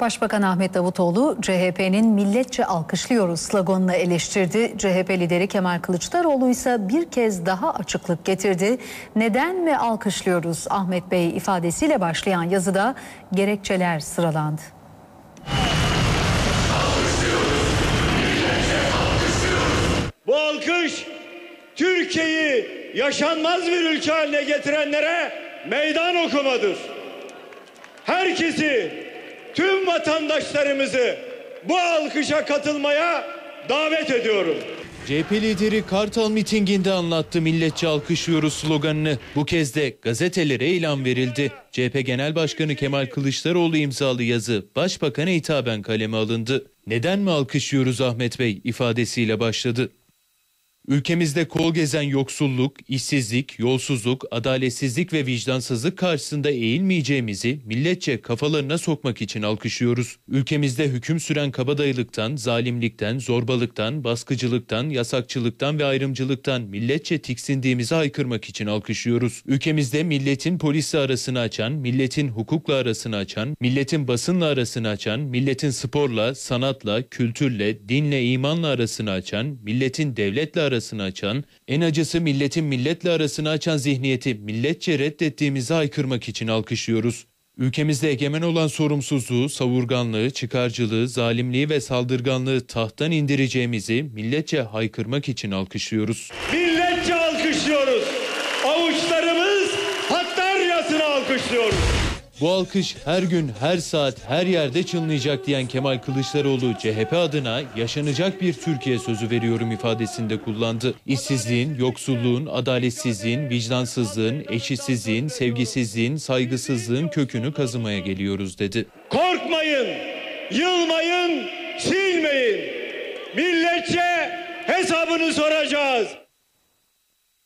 Başbakan Ahmet Davutoğlu CHP'nin milletçe alkışlıyoruz sloganını eleştirdi. CHP lideri Kemal Kılıçdaroğlu ise bir kez daha açıklık getirdi. Neden mi alkışlıyoruz Ahmet Bey ifadesiyle başlayan yazıda gerekçeler sıralandı. Bu alkış Türkiye'yi yaşanmaz bir ülke haline getirenlere meydan okumadır. Herkesi, tüm vatandaşlarımızı bu alkışa katılmaya davet ediyorum. CHP lideri Kartal mitinginde anlattı milletçe alkışlıyoruz sloganını. Bu kez de gazetelere ilan verildi. CHP Genel Başkanı Kemal Kılıçdaroğlu imzalı yazı Başbakan'a hitaben kaleme alındı. Neden mi alkışlıyoruz Ahmet Bey ifadesiyle başladı. Ülkemizde kol gezen yoksulluk, işsizlik, yolsuzluk, adaletsizlik ve vicdansızlık karşısında eğilmeyeceğimizi milletçe kafalarına sokmak için alkışlıyoruz. Ülkemizde hüküm süren kabadayılıktan, zalimlikten, zorbalıktan, baskıcılıktan, yasakçılıktan ve ayrımcılıktan milletçe tiksindiğimizi haykırmak için alkışlıyoruz. Ülkemizde milletin polisle arasını açan, milletin hukukla arasını açan, milletin basınla arasını açan, milletin sporla, sanatla, kültürle, dinle, imanla arasını açan, milletin devletle arasını açan, en acısı milletin milletle arasını açan zihniyeti milletçe reddettiğimizi haykırmak için alkışlıyoruz. Ülkemizde egemen olan sorumsuzluğu, savurganlığı, çıkarcılığı, zalimliği ve saldırganlığı tahttan indireceğimizi milletçe haykırmak için alkışlıyoruz. Milletçe alkışlıyoruz. Avuçlarımız Hattaryasını alkışlıyoruz. Bu alkış her gün, her saat, her yerde çınlayacak diyen Kemal Kılıçdaroğlu CHP adına yaşanacak bir Türkiye sözü veriyorum ifadesinde kullandı. İşsizliğin, yoksulluğun, adaletsizliğin, vicdansızlığın, eşitsizliğin, sevgisizliğin, saygısızlığın kökünü kazımaya geliyoruz dedi. Korkmayın, yılmayın, silmeyin. Milletçe hesabını soracağız.